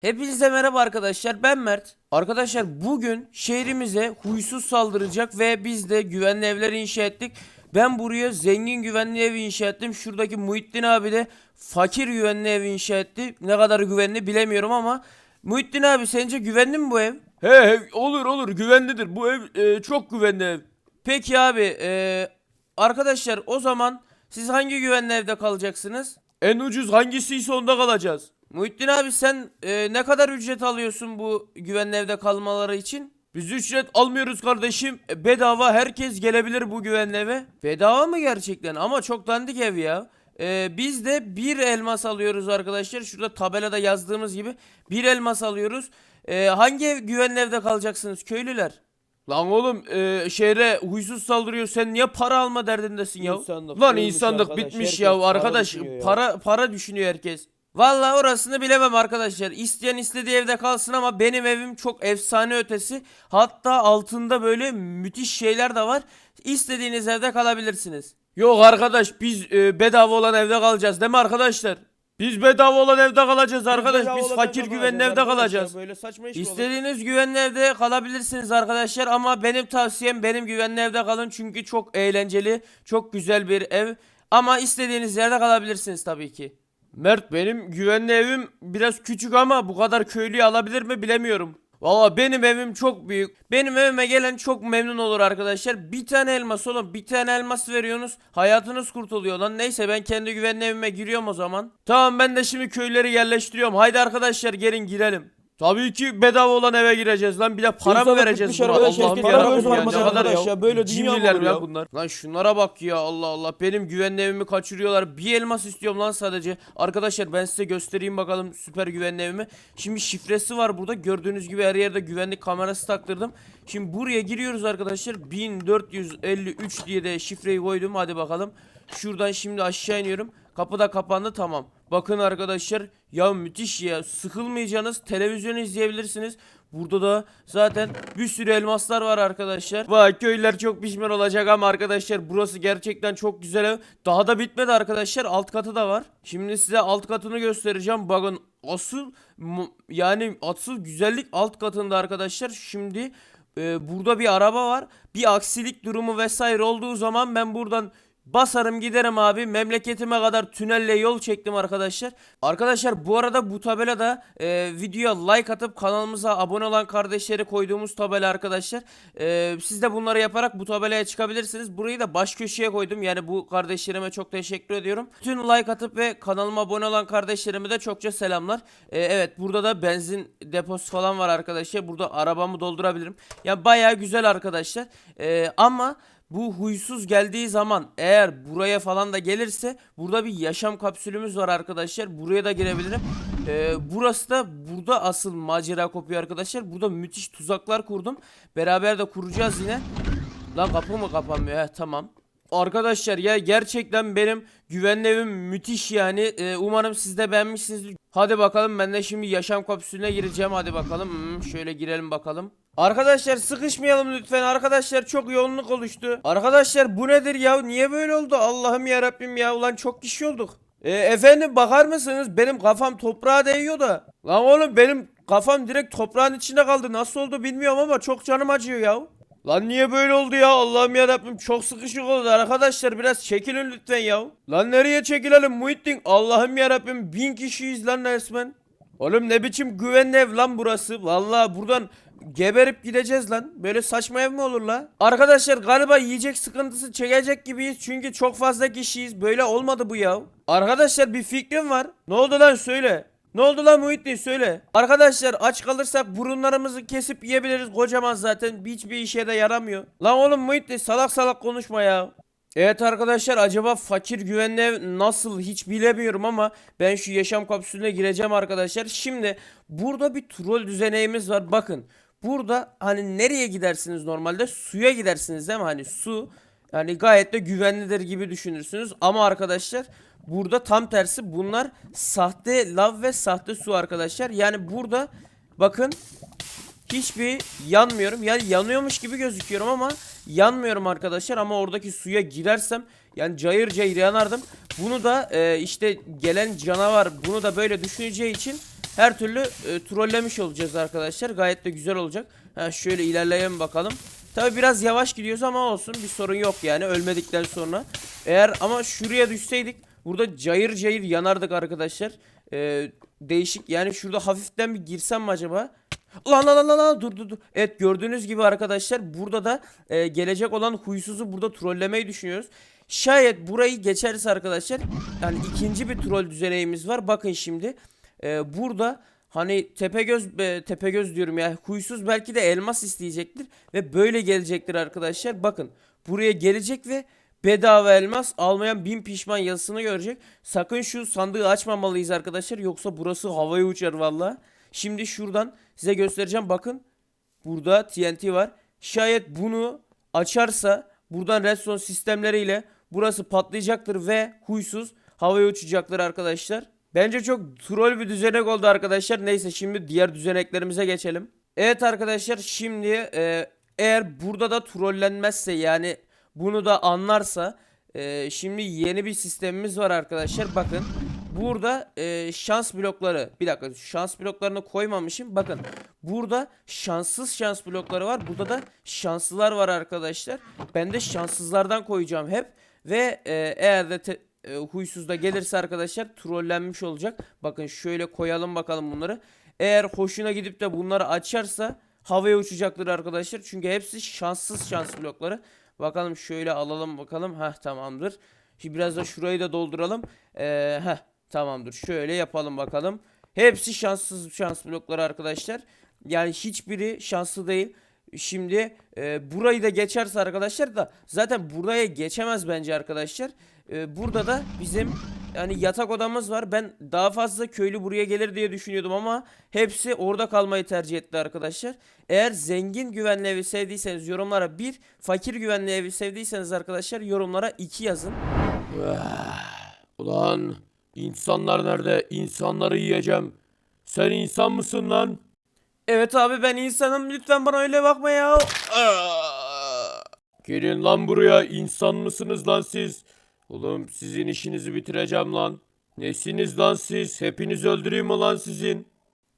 Hepinize merhaba arkadaşlar ben Mert. Arkadaşlar bugün şehrimize huysuz saldıracak ve biz de güvenli evler inşa ettik. Ben buraya zengin güvenli ev inşa ettim. Şuradaki Muhittin abi de fakir güvenli ev inşa etti. Ne kadar güvenli bilemiyorum ama Muhittin abi sence güvenli mi bu ev? He he olur olur güvenlidir. Bu ev e, çok güvenli ev. Peki abi e, arkadaşlar o zaman siz hangi güvenli evde kalacaksınız? En ucuz hangisiyse onda kalacağız. Muhittin abi sen e, ne kadar ücret alıyorsun bu güvenli evde kalmaları için? Biz ücret almıyoruz kardeşim. E, Bedava herkes gelebilir bu güvenli eve. Bedava mı gerçekten? Ama çok dandik ev ya. Ee, biz de bir elmas alıyoruz arkadaşlar. Şurada tabelada yazdığımız gibi bir elmas alıyoruz. Ee, hangi ev, güvenli evde kalacaksınız köylüler? Lan oğlum e, şehre huysuz saldırıyor. Sen niye para alma derdindesin ya? İnsanlık Lan insanlık bitmiş ya arkadaş. Para para düşünüyor herkes. Vallahi orasını bilemem arkadaşlar. İsteyen istediği evde kalsın ama benim evim çok efsane ötesi. Hatta altında böyle müthiş şeyler de var. İstediğiniz evde kalabilirsiniz. Yok arkadaş biz e, bedava olan evde kalacağız değil mi arkadaşlar? Biz bedava olan evde kalacağız arkadaş. Biz olan fakir güvenli evde kalacağız. Böyle saçma iş mi olur? İstediğiniz güvenli evde kalabilirsiniz arkadaşlar ama benim tavsiyem benim güvenli evde kalın çünkü çok eğlenceli, çok güzel bir ev. Ama istediğiniz yerde kalabilirsiniz tabii ki. Mert benim güvenli evim biraz küçük ama bu kadar köylüyü alabilir mi bilemiyorum. Valla benim evim çok büyük. Benim evime gelen çok memnun olur arkadaşlar. Bir tane elmas oğlum bir tane elmas veriyorsunuz. Hayatınız kurtuluyor lan. Neyse ben kendi güvenli evime giriyorum o zaman. Tamam ben de şimdi köyleri yerleştiriyorum. Haydi arkadaşlar gelin girelim. Tabii ki bedava olan eve gireceğiz lan. Bir de para mı vereceğiz buna? arkadaş, Allah'ım herkes yarabbim para ya. Ne var kadar arkadaş ya, böyle dünya mı cimriler olur ya ya? bunlar. Lan şunlara bak ya Allah Allah. Benim güvenli evimi kaçırıyorlar. Bir elmas istiyorum lan sadece. Arkadaşlar ben size göstereyim bakalım süper güvenli evimi. Şimdi şifresi var burada. Gördüğünüz gibi her yerde güvenlik kamerası taktırdım. Şimdi buraya giriyoruz arkadaşlar. 1453 diye de şifreyi koydum. Hadi bakalım. Şuradan şimdi aşağı iniyorum. Kapı da kapandı tamam. Bakın arkadaşlar ya müthiş ya. Sıkılmayacaksınız. Televizyon izleyebilirsiniz. Burada da zaten bir sürü elmaslar var arkadaşlar. Vay köyler çok pişman olacak ama arkadaşlar burası gerçekten çok güzel. Daha da bitmedi arkadaşlar. Alt katı da var. Şimdi size alt katını göstereceğim. Bakın asıl yani asıl güzellik alt katında arkadaşlar. Şimdi e, burada bir araba var. Bir aksilik durumu vesaire olduğu zaman ben buradan basarım giderim abi. Memleketime kadar tünelle yol çektim arkadaşlar. Arkadaşlar bu arada bu tabelada e, videoya like atıp kanalımıza abone olan kardeşleri koyduğumuz tabela arkadaşlar. E, siz de bunları yaparak bu tabelaya çıkabilirsiniz. Burayı da baş köşeye koydum. Yani bu kardeşlerime çok teşekkür ediyorum. Bütün like atıp ve kanalıma abone olan kardeşlerime de çokça selamlar. E, evet burada da benzin deposu falan var arkadaşlar. Burada arabamı doldurabilirim. Yani bayağı güzel arkadaşlar. E, ama bu huysuz geldiği zaman eğer buraya falan da gelirse burada bir yaşam kapsülümüz var arkadaşlar. Buraya da girebilirim. Ee, burası da burada asıl macera kopuyor arkadaşlar. Burada müthiş tuzaklar kurdum. Beraber de kuracağız yine. Lan kapı mı kapanmıyor? Heh, tamam. Arkadaşlar ya gerçekten benim güvenli evim müthiş yani. Ee, umarım siz de beğenmişsinizdir. Hadi bakalım ben de şimdi yaşam kapsülüne gireceğim. Hadi bakalım. Hmm, şöyle girelim bakalım. Arkadaşlar sıkışmayalım lütfen. Arkadaşlar çok yoğunluk oluştu. Arkadaşlar bu nedir ya? Niye böyle oldu? Allah'ım ya Rabbim ya. Ulan çok kişi olduk. E, efendim bakar mısınız? Benim kafam toprağa değiyor da. Lan oğlum benim kafam direkt toprağın içinde kaldı. Nasıl oldu bilmiyorum ama çok canım acıyor ya. Lan niye böyle oldu ya? Allah'ım ya Rabbim çok sıkışık oldu arkadaşlar. Biraz çekilin lütfen ya. Lan nereye çekilelim Muhittin? Allah'ım ya Rabbim bin kişiyiz lan resmen. Oğlum ne biçim güvenli ev lan burası? Vallahi buradan geberip gideceğiz lan. Böyle saçma ev mi olur la? Arkadaşlar galiba yiyecek sıkıntısı çekecek gibiyiz. Çünkü çok fazla kişiyiz. Böyle olmadı bu ya. Arkadaşlar bir fikrim var. Ne oldu lan söyle. Ne oldu lan Muhittin söyle. Arkadaşlar aç kalırsak burunlarımızı kesip yiyebiliriz. Kocaman zaten hiçbir işe de yaramıyor. Lan oğlum Muhittin salak salak konuşma ya. Evet arkadaşlar acaba fakir güvenli ev nasıl hiç bilemiyorum ama ben şu yaşam kapsülüne gireceğim arkadaşlar. Şimdi burada bir troll düzeneğimiz var bakın. Burada hani nereye gidersiniz normalde suya gidersiniz değil mi hani su yani gayet de güvenlidir gibi düşünürsünüz ama arkadaşlar burada tam tersi bunlar sahte lav ve sahte su arkadaşlar yani burada bakın hiçbir yanmıyorum. Yani yanıyormuş gibi gözüküyorum ama yanmıyorum arkadaşlar. Ama oradaki suya girersem yani cayır cayır yanardım. Bunu da e, işte gelen canavar bunu da böyle düşüneceği için her türlü e, trollemiş olacağız arkadaşlar. Gayet de güzel olacak. Ha, şöyle ilerleyelim bakalım. Tabi biraz yavaş gidiyoruz ama olsun bir sorun yok yani ölmedikten sonra. Eğer ama şuraya düşseydik burada cayır cayır yanardık arkadaşlar. Ee, değişik yani şurada hafiften bir girsem mi acaba? Lan lan lan lan dur dur dur. Evet gördüğünüz gibi arkadaşlar burada da e, gelecek olan huysuzu burada trollemeyi düşünüyoruz. Şayet burayı geçerse arkadaşlar yani ikinci bir troll düzeneğimiz var. Bakın şimdi e, burada hani Tepegöz e, Tepegöz diyorum ya huysuz belki de elmas isteyecektir ve böyle gelecektir arkadaşlar. Bakın buraya gelecek ve bedava elmas almayan bin pişman yazısını görecek. Sakın şu sandığı açmamalıyız arkadaşlar yoksa burası havaya uçar valla. Şimdi şuradan size göstereceğim bakın. Burada TNT var. Şayet bunu açarsa buradan redstone sistemleriyle burası patlayacaktır ve huysuz havaya uçacaktır arkadaşlar. Bence çok troll bir düzenek oldu arkadaşlar. Neyse şimdi diğer düzeneklerimize geçelim. Evet arkadaşlar şimdi e, eğer burada da trollenmezse yani bunu da anlarsa e, şimdi yeni bir sistemimiz var arkadaşlar. Bakın burada e, şans blokları bir dakika şans bloklarını koymamışım. Bakın burada şanssız şans blokları var. Burada da şanslılar var arkadaşlar. Ben de şanssızlardan koyacağım hep. Ve e, eğer de e, huysuz da gelirse arkadaşlar trollenmiş olacak. Bakın şöyle koyalım bakalım bunları. Eğer hoşuna gidip de bunları açarsa havaya uçacaktır arkadaşlar. Çünkü hepsi şanssız şans blokları. Bakalım şöyle alalım bakalım. Heh tamamdır. Şimdi biraz da şurayı da dolduralım. Ee, heh tamamdır. Şöyle yapalım bakalım. Hepsi şanssız şans blokları arkadaşlar. Yani hiçbiri şanslı değil. Şimdi e, burayı da geçerse arkadaşlar da zaten buraya geçemez bence arkadaşlar. E, burada da bizim yani yatak odamız var. Ben daha fazla köylü buraya gelir diye düşünüyordum ama hepsi orada kalmayı tercih etti arkadaşlar. Eğer zengin güvenli evi sevdiyseniz yorumlara bir, fakir güvenli evi sevdiyseniz arkadaşlar yorumlara iki yazın. Ulan insanlar nerede? İnsanları yiyeceğim. Sen insan mısın lan? Evet abi ben insanım lütfen bana öyle bakma ya. Gelin lan buraya. İnsan mısınız lan siz? Oğlum sizin işinizi bitireceğim lan. Nesiniz lan siz? Hepinizi öldüreyim mi lan sizin?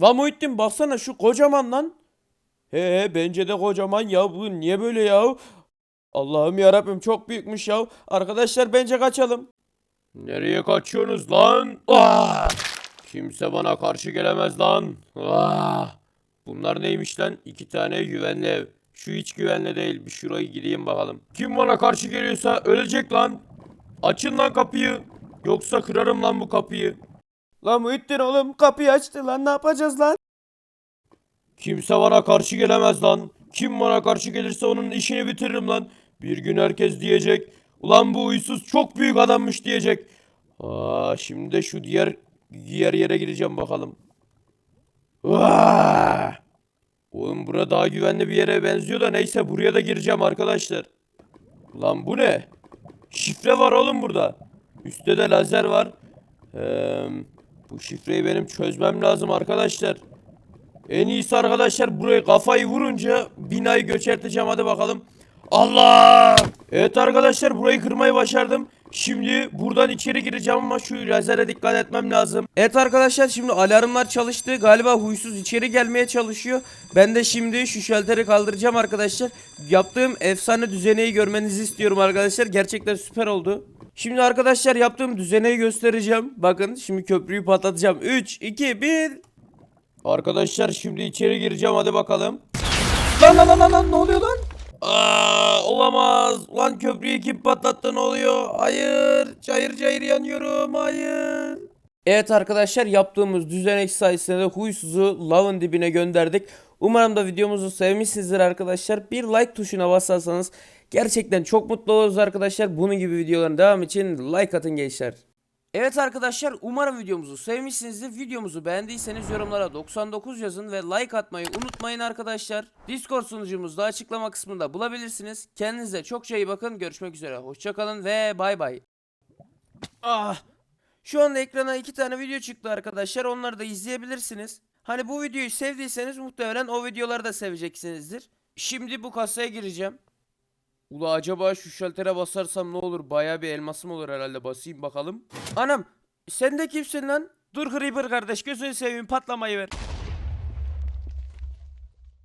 Lan Muhittin baksana şu kocaman lan. He he bence de kocaman ya bu niye böyle ya? Allah'ım yarabbim çok büyükmüş ya. Arkadaşlar bence kaçalım. Nereye kaçıyorsunuz lan? Ah! Kimse bana karşı gelemez lan. Ah! Bunlar neymiş lan? İki tane güvenli ev. Şu hiç güvenli değil. Bir şuraya gireyim bakalım. Kim bana karşı geliyorsa ölecek lan. Açın lan kapıyı. Yoksa kırarım lan bu kapıyı. Lan Muhittin oğlum kapıyı açtı lan ne yapacağız lan? Kimse bana karşı gelemez lan. Kim bana karşı gelirse onun işini bitiririm lan. Bir gün herkes diyecek. Ulan bu uysuz çok büyük adammış diyecek. Aa, şimdi de şu diğer diğer yere gireceğim bakalım. Vaa! Oğlum bura daha güvenli bir yere benziyor da neyse buraya da gireceğim arkadaşlar. Lan bu ne? Şifre var oğlum burada. Üstte de lazer var. Eee, bu şifreyi benim çözmem lazım arkadaşlar. En iyisi arkadaşlar buraya kafayı vurunca binayı göçerteceğim hadi bakalım. Allah! Evet arkadaşlar burayı kırmayı başardım. Şimdi buradan içeri gireceğim ama şu lazere dikkat etmem lazım. Evet arkadaşlar şimdi alarmlar çalıştı. Galiba huysuz içeri gelmeye çalışıyor. Ben de şimdi şu şalteri kaldıracağım arkadaşlar. Yaptığım efsane düzeneyi görmenizi istiyorum arkadaşlar. Gerçekten süper oldu. Şimdi arkadaşlar yaptığım düzeneyi göstereceğim. Bakın şimdi köprüyü patlatacağım. 3, 2, 1. Arkadaşlar şimdi içeri gireceğim hadi bakalım. Lan lan lan lan lan ne oluyor lan? Olamaz. Lan köprüyü kim patlattı ne oluyor? Hayır. Cayır cayır yanıyorum. Hayır. Evet arkadaşlar yaptığımız düzenek sayesinde de huysuzu lavın dibine gönderdik. Umarım da videomuzu sevmişsinizdir arkadaşlar. Bir like tuşuna basarsanız gerçekten çok mutlu oluruz arkadaşlar. Bunun gibi videoların devam için like atın gençler. Evet arkadaşlar umarım videomuzu sevmişsinizdir. Videomuzu beğendiyseniz yorumlara 99 yazın ve like atmayı unutmayın arkadaşlar. Discord sunucumuzda açıklama kısmında bulabilirsiniz. Kendinize çok iyi bakın. Görüşmek üzere. Hoşçakalın ve bay bay. Ah. Şu anda ekrana iki tane video çıktı arkadaşlar. Onları da izleyebilirsiniz. Hani bu videoyu sevdiyseniz muhtemelen o videoları da seveceksinizdir. Şimdi bu kasaya gireceğim. Ula acaba şu şaltere basarsam ne olur? Baya bir elmasım olur herhalde. Basayım bakalım. Anam sen de kimsin lan? Dur Creeper kardeş gözünü seveyim patlamayı ver.